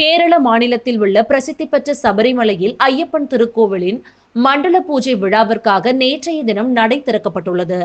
கேரள மாநிலத்தில் உள்ள பிரசித்தி பெற்ற சபரிமலையில் ஐயப்பன் திருக்கோவிலின் மண்டல பூஜை விழாவிற்காக நேற்றைய தினம் நடை திறக்கப்பட்டுள்ளது.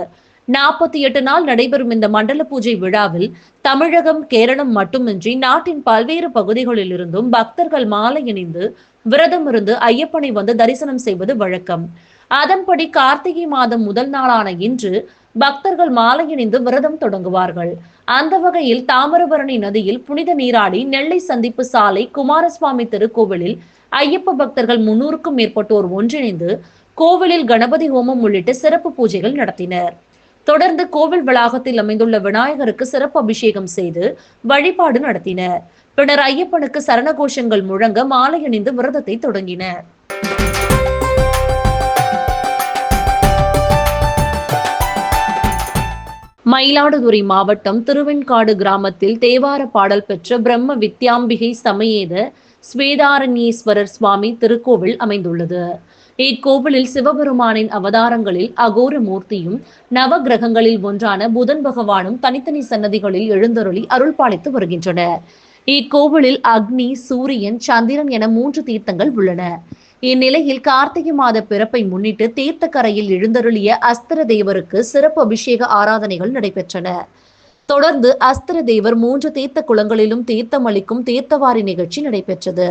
நாற்பத்தி எட்டு நாள் நடைபெறும் இந்த மண்டல பூஜை விழாவில் தமிழகம் கேரளம் மட்டுமின்றி நாட்டின் பல்வேறு பகுதிகளில் இருந்தும் பக்தர்கள் மாலை இணைந்து விரதம் இருந்து ஐயப்பனை வந்து தரிசனம் செய்வது வழக்கம். அதன்படி கார்த்திகை மாதம் முதல் நாளான இன்று பக்தர்கள் மாலை இணைந்து விரதம் தொடங்குவார்கள். அந்த வகையில் தாமிரபரணி நதியில் புனித நீராடி நெல்லை சந்திப்பு சாலை குமாரசுவாமி திருக்கோவிலில் ஐயப்ப பக்தர்கள் முன்னூறுக்கும் மேற்பட்டோர் ஒன்றிணைந்து கோவிலில் கணபதி ஹோமம் உள்ளிட்ட சிறப்பு பூஜைகள் நடத்தினர். தொடர்ந்து கோவில் வளாகத்தில் அமைந்துள்ள விநாயகருக்கு சிறப்பு அபிஷேகம் செய்து வழிபாடு நடத்தினர். பின்னர் ஐயப்பனுக்கு சரணகோஷங்கள் முழங்க மாலை அணிந்து விரதத்தை தொடங்கினர். மயிலாடுதுறை மாவட்டம் திருவெண்காடு கிராமத்தில் தேவார பாடல் பெற்ற பிரம்ம வித்யாம்பிகை சமயேத ஸ்வேதாரண்யேஸ்வரர் சுவாமி திருக்கோவில் அமைந்துள்ளது. இக்கோவிலில் சிவபெருமானின் அவதாரங்களில் அகோர மூர்த்தியும் நவ கிரகங்களில் ஒன்றான புதன் பகவானும் தனித்தனி சன்னதிகளில் எழுந்தருளி அருள் பாலித்து வருகின்றனர். இக்கோவிலில் அக்னி சூரியன் சந்திரன் என மூன்று தீர்த்தங்கள் உள்ளன. இந்நிலையில் கார்த்திகை மாத பிறப்பை முன்னிட்டு தீர்த்தக்கரையில் எழுந்தருளிய அஸ்திர தேவருக்கு சிறப்பு அபிஷேக ஆராதனைகள் நடைபெற்றன. தொடர்ந்து அஸ்திர தேவர் மூன்று தீர்த்த குளங்களிலும் தீர்த்தம் அளிக்கும் தீர்த்தவாரி நிகழ்ச்சி நடைபெற்றது.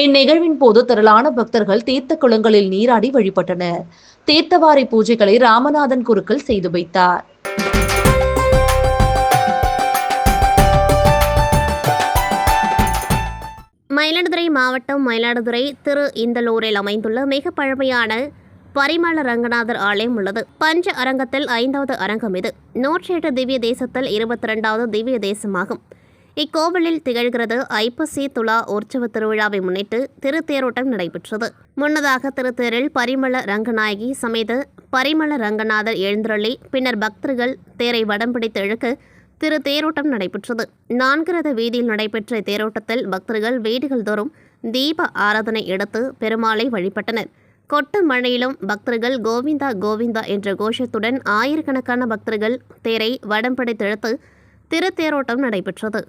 இந்நிகழ்வின் போது திரளான பக்தர்கள் தீர்த்த குளங்களில் நீராடி வழிபட்டனர். தீர்த்தவாரி பூஜைகளை ராமநாதன் குருக்கள் செய்து வைத்தார். மயிலாடுதுறை மாவட்டம் மயிலாடுதுறை திரு இந்தலூரில் அமைந்துள்ள மிக பழமையான பரிமள ரங்கநாதர் ஆலயம் உள்ளது. பஞ்ச அரங்கத்தில் ஐந்தாவது அரங்கம் இது. நூற்றி எட்டு திவ்ய தேசத்தில் இருபத்தி ரெண்டாவது திவ்ய தேசமாகும். இக்கோவிலில் திகழ்கிறது ஐப்பசி துலா உற்சவ திருவிழாவை முன்னிட்டு திருத்தேரோட்டம் நடைபெற்றது. முன்னதாக திருத்தேரில் பரிமள ரங்கநாயகி சமேத பரிமள ரங்கநாதர் எழுந்தருளி பின்னர் பக்தர்கள் தேரை வடம் பிடித்து இழுக்க திரு தேரோட்டம் நடைபெற்றது. நான்கிறத வீதியில் நடைபெற்ற தேரோட்டத்தில் பக்தர்கள் வீடுகள் தோறும் தீப ஆராதனை எடுத்து பெருமாளை வழிபட்டனர். கொட்டு மழையிலும் பக்தர்கள் கோவிந்தா கோவிந்தா என்ற கோஷத்துடன் ஆயிரக்கணக்கான பக்தர்கள் தேரை வடம் பிடித்து இழுத்து திருத்தேரோட்டம் நடைபெற்றது.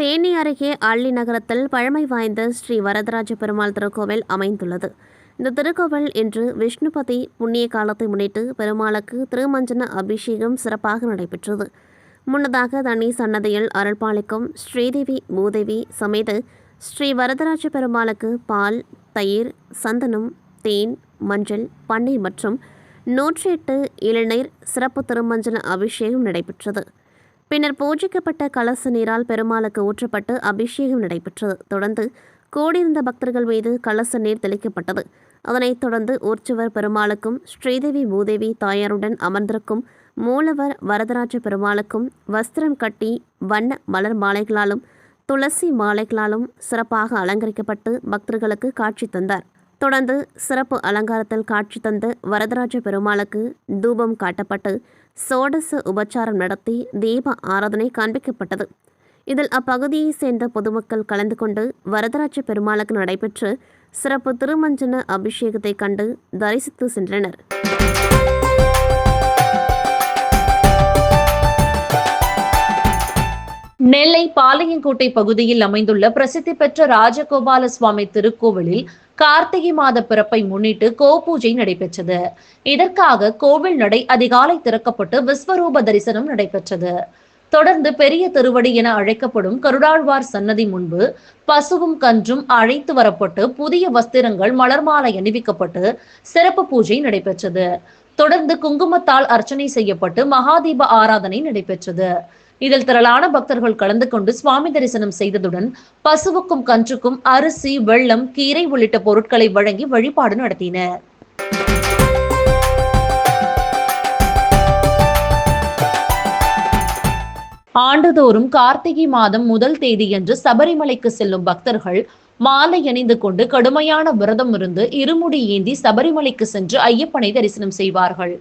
தேனி அருகே அள்ளி நகரத்தில் பழமை வாய்ந்த ஸ்ரீ வரதராஜ பெருமாள் திருக்கோவில் அமைந்துள்ளது. இந்த திருக்கோவில் இன்று விஷ்ணுபதி புண்ணிய காலத்தை முன்னிட்டு பெருமாளுக்கு திருமஞ்சன அபிஷேகம் சிறப்பாக நடைபெற்றது. முன்னதாக தனி சன்னதியில் அருள்பாலிக்கும் ஸ்ரீதேவி பூதேவி சமேத ஸ்ரீ வரதராஜ பெருமாளுக்கு பால் தயிர் சந்தனம் தேன் மஞ்சள் பன்னீர் மற்றும் நூற்றி எட்டு இளநீர் சிறப்பு திருமஞ்சன அபிஷேகம் நடைபெற்றது. பின்னர் பூஜிக்கப்பட்ட கலச நீரால் பெருமாளுக்கு ஊற்றப்பட்டு அபிஷேகம் நடைபெற்றது. தொடர்ந்து கூடியிருந்த பக்தர்கள் மீது கலச நீர் தெளிக்கப்பட்டது. அதனைத் தொடர்ந்து ஊர்ச்சுவர் பெருமாளுக்கும் ஸ்ரீதேவி பூதேவி தாயாருடன் அமர்ந்திருக்கும் மூலவர் வரதராஜ பெருமாளுக்கும் வஸ்திரம் கட்டி வண்ண மலர் மாலைகளாலும் துளசி மாலைகளாலும் சிறப்பாக அலங்கரிக்கப்பட்டு பக்தர்களுக்கு காட்சி தந்தார். தொடர்ந்து சிறப்பு அலங்காரத்தில் காட்சி தந்த வரதராஜ பெருமாளுக்கு தூபம் காட்டப்பட்டு சோடச உபச்சாரம் நடத்தி தீப ஆராதனை காண்பிக்கப்பட்டது. இதில் அப்பகுதியைச் சேர்ந்த பொதுமக்கள் கலந்து கொண்டு வரதராஜ பெருமாளுக்கு நடைபெற்ற சிறப்பு திருமஞ்சன அபிஷேகத்தை கண்டு தரிசித்து சென்றனர். நெல்லை பாளையங்கோட்டை பகுதியில் அமைந்துள்ள பிரசித்தி பெற்ற ராஜகோபால சுவாமி திருக்கோவிலில் கார்த்திகை மாத பிறப்பை முன்னிட்டு கோபூஜை நடைபெற்றது. இதற்காக கோவில் நடை அதிகாலை திறக்கப்பட்டு விஸ்வரூப தரிசனம் நடைபெற்றது. தொடர்ந்து பெரிய திருவடி என அழைக்கப்படும் கருடாழ்வார் சன்னதி முன்பு பசுவும் கன்றும் அழைத்து வரப்பட்டு புதிய வஸ்திரங்கள் மலர் மாலை அணிவிக்கப்பட்டு சிறப்பு பூஜை நடைபெற்றது. தொடர்ந்து குங்குமத்தால் அர்ச்சனை செய்யப்பட்டு மகாதீப ஆராதனை நடைபெற்றது. இதில் திரளான பக்தர்கள் கலந்து கொண்டு சுவாமி தரிசனம் செய்ததுடன் பசுவுக்கும் கன்றுக்கும் அரிசி வெள்ளம் கீரை உள்ளிட்ட பொருட்களை வழங்கி வழிபாடு நடத்தினர். ஆண்டுதோறும் கார்த்திகை மாதம் முதல் தேதியன்று சபரிமலைக்கு செல்லும் பக்தர்கள் மாலை அணிந்து கொண்டு கடுமையான விரதம் இருந்து இருமுடி ஏந்தி சபரிமலைக்கு சென்று ஐயப்பனை தரிசனம் செய்வார்கள்.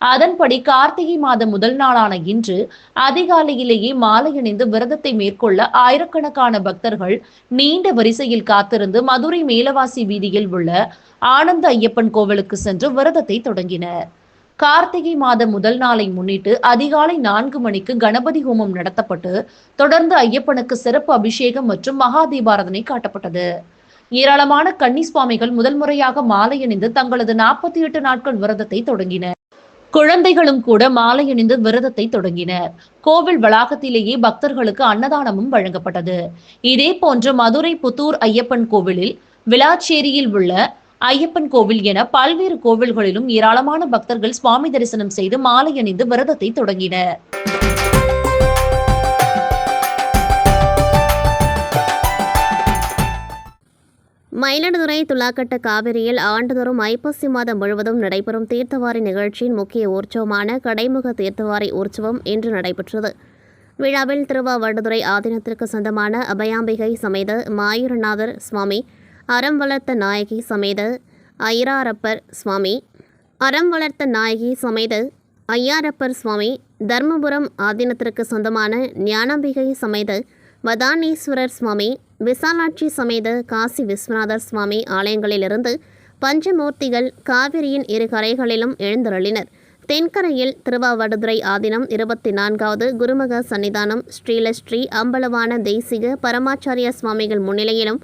அதன்படி கார்த்திகை மாதம் முதல் நாளான இன்று அதிகாலையிலேயே மாலை அணிந்து விரதத்தை மேற்கொள்ள ஆயிரக்கணக்கான பக்தர்கள் நீண்ட வரிசையில் காத்திருந்து மதுரை மேலவாசி வீதியில் உள்ள ஆனந்த ஐயப்பன் கோவிலுக்கு சென்று விரதத்தை தொடங்கினர். கார்த்திகை மாத முதல் நாளை முன்னிட்டு அதிகாலை நான்கு மணிக்கு கணபதி ஹோமம் நடத்தப்பட்டு தொடர்ந்து ஐயப்பனுக்கு சிறப்பு அபிஷேகம் மற்றும் மகா தீபாரதனை காட்டப்பட்டது. ஏராளமான கன்னி சுவாமிகள் முதல் முறையாக மாலை அணிந்து தங்களது நாற்பத்தி எட்டு நாட்கள் விரதத்தை தொடங்கினர். குழந்தைகளும் கூட மாலை அணிந்து விரதத்தை தொடங்கினர். கோவில் வளாகத்திலேயே பக்தர்களுக்கு அன்னதானமும் வழங்கப்பட்டது. இதே போன்று மதுரை புத்தூர் ஐயப்பன் கோவிலில் விளாச்சேரியில் உள்ள ஐயப்பன் கோவில் என பல்வேறு கோவில்களிலும் ஏராளமான பக்தர்கள் சுவாமி தரிசனம் செய்து மாலை அணிந்து விரதத்தை தொடங்கினர். மயிலாடுதுறை துலாக்கட்ட காவிரியில் ஆண்டுதோறும் ஐப்பசி மாதம் முழுவதும் நடைபெறும் தீர்த்தவாரி நிகழ்ச்சியின் முக்கிய உற்சவமான கடைமுக தீர்த்தவாரி உற்சவம் இன்று நடைபெற்றது. விழாவில் திருவாவடுதுறை ஆதீனத்திற்கு சொந்தமான அபயாம்பிகை சமேத மாயூரநாதர் சுவாமி அறம் வளர்த்த நாயகி சமேத ஐராரப்பர் சுவாமி அறம் வளர்த்த நாயகி சமேத ஐயாரப்பர் சுவாமி தர்மபுரம் ஆதீனத்திற்கு சொந்தமான ஞானாம்பிகை சமேத வதானீஸ்வரர் சுவாமி விசாலாட்சி சமேத காசி விஸ்வநாதர் சுவாமி ஆலயங்களிலிருந்து பஞ்சமூர்த்திகள் காவிரியின் இரு கரைகளிலும் எழுந்தருளினர். தென்கரையில் திருவாவடுதுறை ஆதீனம் இருபத்தி நான்காவது குருமக சன்னிதானம் ஸ்ரீலஸ்ரீ அம்பலவான தேசிக பரமாச்சாரிய சுவாமிகள் முன்னிலையிலும்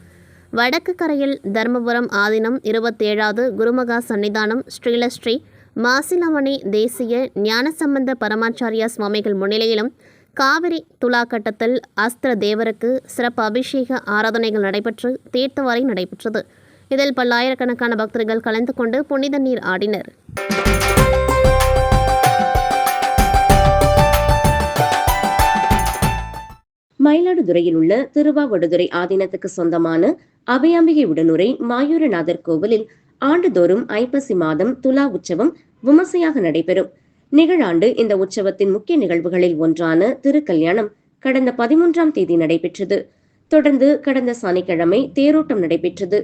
வடக்கு கரையில் தர்மபுரம் ஆதீனம் இருபத்தேழாவது குருமகா சன்னிதானம் ஸ்ரீலஸ்ரீ மாசிலமணி தேசிய ஞானசம்பந்த பரமாச்சாரியா சுவாமிகள் முன்னிலையிலும் காவிரி துலாக்கட்டத்தில் அஸ்திர தேவருக்கு சிறப்பு அபிஷேக ஆராதனைகள் நடைபெற்று தீர்த்தவாரி நடைபெற்றது. இதில் பல்லாயிரக்கணக்கான பக்தர்கள் கலந்து கொண்டு புனித நீர் ஆடினர். மயிலாடுதுறையில் உள்ள திருவாவடுதுறை ஆதீனத்துக்கு சொந்தமான அபயாம்பிகை உடனுரை மாயூரநாதர் கோவிலில் ஆண்டுதோறும் ஐப்பசி மாதம் துலா உற்சவம் விமர்சையாக நடைபெறும். நிகழாண்டு இந்த உற்சவத்தின் முக்கிய நிகழ்வுகளில் ஒன்றான திருக்கல்யாணம் கடந்த பதிமூன்றாம் தேதி நடைபெற்றது. தொடர்ந்து கடந்த சனிக்கிழமை தேரோட்டம் நடைபெற்றது.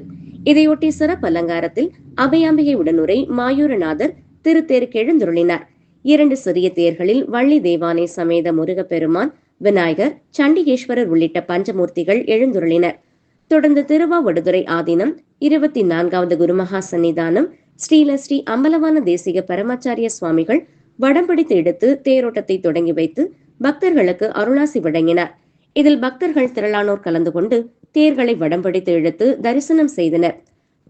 இதையொட்டி சிறப்பு அலங்காரத்தில் அபயாம்பிகை உடனுரை மாயூரநாதர் திருத்தேருக்கு எழுந்துருளினார் இரண்டு சிறிய தேர்களில் வள்ளி தேவானை சமேத முருகப்பெருமான் விநாயகர் சண்டிகேஸ்வரர் உள்ளிட்ட பஞ்சமூர்த்திகள் எழுந்துருளினர். தொடர்ந்து திருவாவடுதுறை ஆதீனம் இருபத்தி நான்காவது குருமகா சன்னிதானம் ஸ்ரீலஸ்ரீ அம்பலவான தேசிக பரமாச்சாரிய சுவாமிகள் வடம் பிடித்து எடுத்து தேரோட்டத்தை தொடங்கி வைத்து பக்தர்களுக்கு அருளாசி வழங்கினார். இதில் பக்தர்கள் திரளானோர் கலந்து கொண்டு தேர்களை வடம் பிடித்து இழுத்து தரிசனம் செய்தனர்.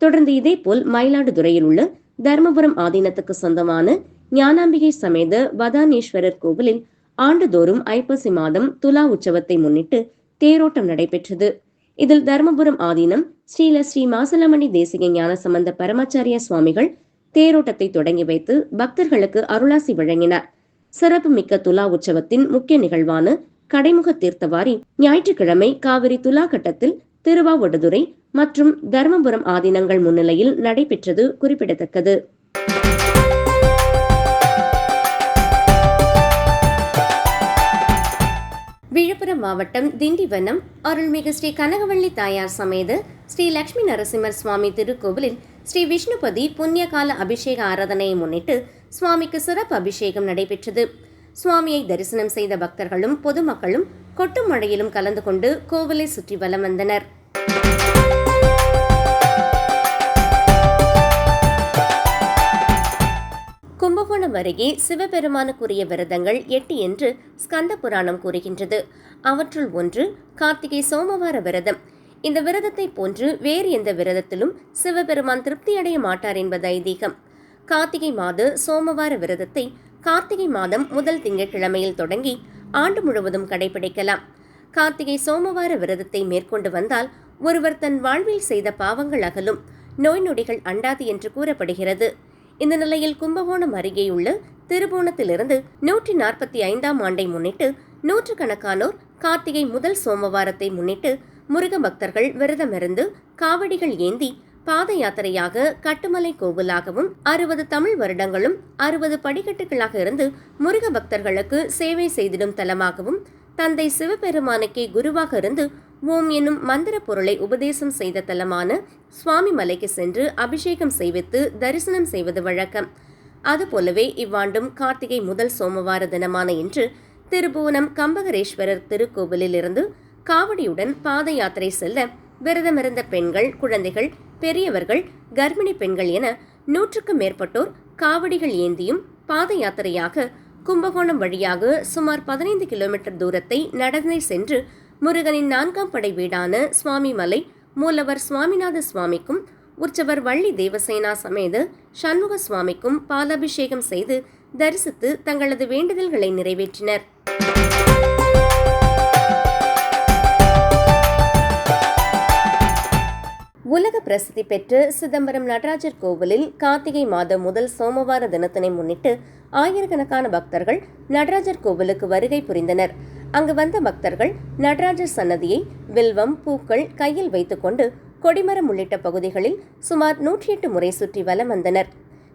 தொடர்ந்து இதேபோல் மயிலாடுதுறையில் உள்ள தர்மபுரம் ஆதீனத்துக்கு சொந்தமான ஞானாம்பிகை சமேத வதானேஸ்வரர் கோவிலில் ஆண்டுதோறும் ஐப்பசி மாதம் துலா உற்சவத்தை முன்னிட்டு தேரோட்டம் நடைபெற்றது. இதில் தர்மபுரம் ஆதீனம் ஸ்ரீல ஸ்ரீ மாசலமணி தேசிக ஞான சம்பந்த பரமாச்சாரிய சுவாமிகள் தேரோட்டத்தை தொடங்கி வைத்து பக்தர்களுக்கு அருளாசி வழங்கினார். சிறப்பு மிக்க துலா உற்சவத்தின் முக்கிய நிகழ்வான கடைமுக தீர்த்தவாரி ஞாயிற்றுக்கிழமை காவிரி துலா கட்டத்தில் திருவாவடுதுறை மற்றும் தர்மபுரம் ஆதீனங்கள் முன்னிலையில் நடைபெற்றது குறிப்பிடத்தக்கது. விழுப்புரம் மாவட்டம் திண்டிவனம் அருள்மிகு ஸ்ரீ கனகவள்ளி தாயார் சமேத ஸ்ரீ லட்சுமி நரசிம்மர் சுவாமி திருக்கோவிலில் ஸ்ரீ விஷ்ணுபதி புண்ணியகால அபிஷேக ஆராதனையை முன்னிட்டு சுவாமிக்கு சிறப்பு அபிஷேகம் நடைபெற்றது. சுவாமியை தரிசனம் செய்த பக்தர்களும் பொதுமக்களும் கொட்டும் மழையிலும் கலந்து கொண்டு கோவிலை சுற்றி வலம் வந்தனர். கும்பகோணம் அருகே சிவபெருமானுக்குரிய விரதங்கள் எட்டு என்று ஸ்கந்த புராணம் கூறுகின்றது. அவற்றுள் ஒன்று கார்த்திகை சோமவார விரதம். இந்த விரதத்தை போன்று வேறு எந்த விரதத்திலும் சிவபெருமான் திருப்தியடைய மாட்டார் என்பது ஐதீகம் கார்த்திகை மாத சோமவார விரதத்தை கார்த்திகை மாதம் முதல் திங்கட்கிழமையில் தொடங்கி ஆண்டு முழுவதும் கடைபிடிக்கலாம். கார்த்திகை சோமவார விரதத்தை மேற்கொண்டு வந்தால் ஒருவர் தன் வாழ்வில் செய்த பாவங்கள் அகலும். நோய் நொடிகள் அண்டாது என்று கூறப்படுகிறது. இந்த நிலையில் கும்பகோணம் அருகேயுள்ள திருபுவனத்திலிருந்து நூற்றி நாற்பத்தி ஐந்தாம் ஆண்டை முன்னிட்டு நூற்றுக்கணக்கானோர் கார்த்திகை முதல் சோமவாரத்தை முன்னிட்டு முருக பக்தர்கள் விரதமிருந்து காவடிகள் ஏந்தி பாத யாத்திரையாக கட்டுமலை கோவிலாகவும் அறுபது தமிழ் வருடங்களும் அறுபது படிக்கட்டுகளாக இருந்து முருக பக்தர்களுக்கு சேவை செய்திடும் தலமாகவும் தந்தை சிவபெருமானுக்கே குருவாக இருந்து ஓம் என்னும் மந்திர பொருளை உபதேசம் செய்த தலமான சுவாமி மலைக்கு சென்று அபிஷேகம் செய்வித்து தரிசனம் செய்வது வழக்கம். அதுபோலவே இவ்வாண்டும் கார்த்திகை முதல் சோமவார தினமான இன்று திருபுவனம் கம்பகரேஸ்வரர் திருக்கோவிலில் இருந்து காவடியுடன் பாத யாத்திரை செல்ல விரதமிருந்த பெண்கள் குழந்தைகள் பெரியவர்கள் கர்ப்பிணி பெண்கள் என நூற்றுக்கும் மேற்பட்டோர் காவடிகள் ஏந்தியும் பாத யாத்திரையாக கும்பகோணம் வழியாக சுமார் பதினைந்து கிலோமீட்டர் தூரத்தை நடந்தே சென்று முருகனின் நான்காம் படை வீடான சுவாமிமலை மூலவர் சுவாமிநாத சுவாமிக்கும் உற்சவர் வள்ளி தேவசேனா சமேத சண்முக சுவாமிக்கும் பாலாபிஷேகம் செய்து தரிசித்து தங்களது வேண்டுதல்களை நிறைவேற்றினர். உலக பிரசித்தி பெற்ற சிதம்பரம் நடராஜர் கோவிலில் கார்த்திகை மாதம் முதல் சோமவார தினத்தினை முன்னிட்டு ஆயிரக்கணக்கான பக்தர்கள் நடராஜர் கோவிலுக்கு வருகை புரிந்தனர். அங்கு வந்த பக்தர்கள் நடராஜர் சன்னதியை வில்வம் பூக்கள் கையில் வைத்துக்கொண்டு கொடிமரம் உள்ளிட்ட பகுதிகளில் சுமார் நூற்றி எட்டு முறை சுற்றி வலம் வந்தனர்.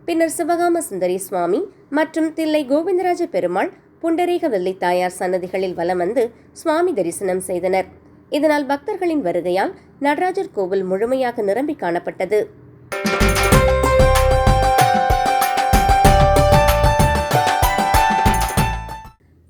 பின்னர் சிவகாம சுந்தரி சுவாமி மற்றும் தில்லை கோவிந்தராஜ பெருமாள் புண்டரீக வெள்ளி தாயார் சன்னதிகளில் வலம் வந்து சுவாமி தரிசனம் செய்தனர். இதனால் பக்தர்களின் வருகையால் நடராஜர் கோவில் முழுமையாக நிரம்பி காணப்பட்டது.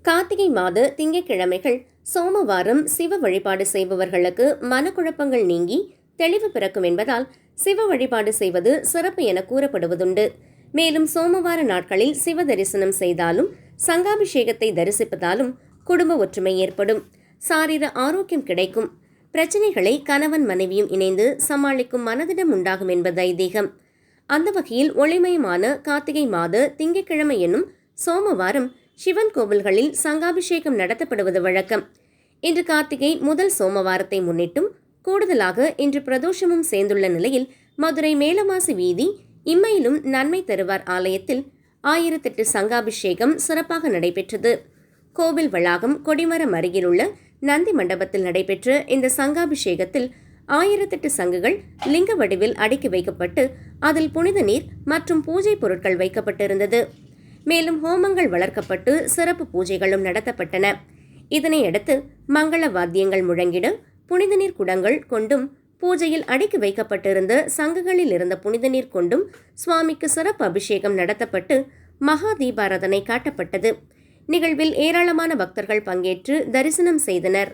கார்த்திகை மாத திங்கட்கிழமைகள் சோமவாரம் சிவ வழிபாடு செய்பவர்களுக்கு மனக்குழப்பங்கள் நீங்கி தெளிவு பிறக்கும் என்பதால் சிவ வழிபாடு செய்வது சிறப்பு என கூறப்படுவதுண்டு. மேலும் சோமவார நாட்களில் சிவ தரிசனம் செய்தாலும் சங்காபிஷேகத்தை தரிசிப்பதாலும் குடும்ப ஒற்றுமை ஏற்படும். சாரீர ஆரோக்கியம் கிடைக்கும். பிரச்சனைகளை கணவன் மனைவியும் இணைந்து சமாளிக்கும் மனதிடம் உண்டாகும் என்பது ஐதீகம். அந்த வகையில் ஒளிமயமான கார்த்திகை மாத திங்கட்கிழமை என்னும் சோமவாரம் சிவன் கோவில்களில் சங்காபிஷேகம் நடத்தப்படுவது வழக்கம். இன்று கார்த்திகை முதல் சோமவாரத்தை முன்னிட்டும் கூடுதலாக இன்று பிரதோஷமும் சேர்ந்துள்ள நிலையில் மதுரை மேலமாசி வீதி இம்மையிலும் நன்மை தருவார் ஆலயத்தில் ஆயிரத்தெட்டு சங்காபிஷேகம் சிறப்பாக நடைபெற்றது. கோவில் வளாகம் கொடிமரம் அருகிலுள்ள நந்தி மண்டபத்தில் நடைபெற்ற இந்த சங்காபிஷேகத்தில் ஆயிரத்தெட்டு சங்குகள் லிங்க வடிவில் அடுக்கி வைக்கப்பட்டு அதில் புனித நீர் மற்றும் பூஜை பொருட்கள் வைக்கப்பட்டிருந்தது. மேலும் ஹோமங்கள் வளர்க்கப்பட்டு சிறப்பு பூஜைகளும் நடத்தப்பட்டன. இதனையடுத்து மங்கள வாத்தியங்கள் முழங்கிட புனித நீர் குடங்கள் கொண்டும் பூஜையில் அடுக்கி வைக்கப்பட்டிருந்த சங்குகளில் இருந்த புனித நீர் கொண்டும் சுவாமிக்கு சிறப்பு அபிஷேகம் நடத்தப்பட்டு மகா தீபாராதனை காட்டப்பட்டது. நிகழ்வில் ஏராளமான பக்தர்கள் பங்கேற்று தரிசனம் செய்தனர்.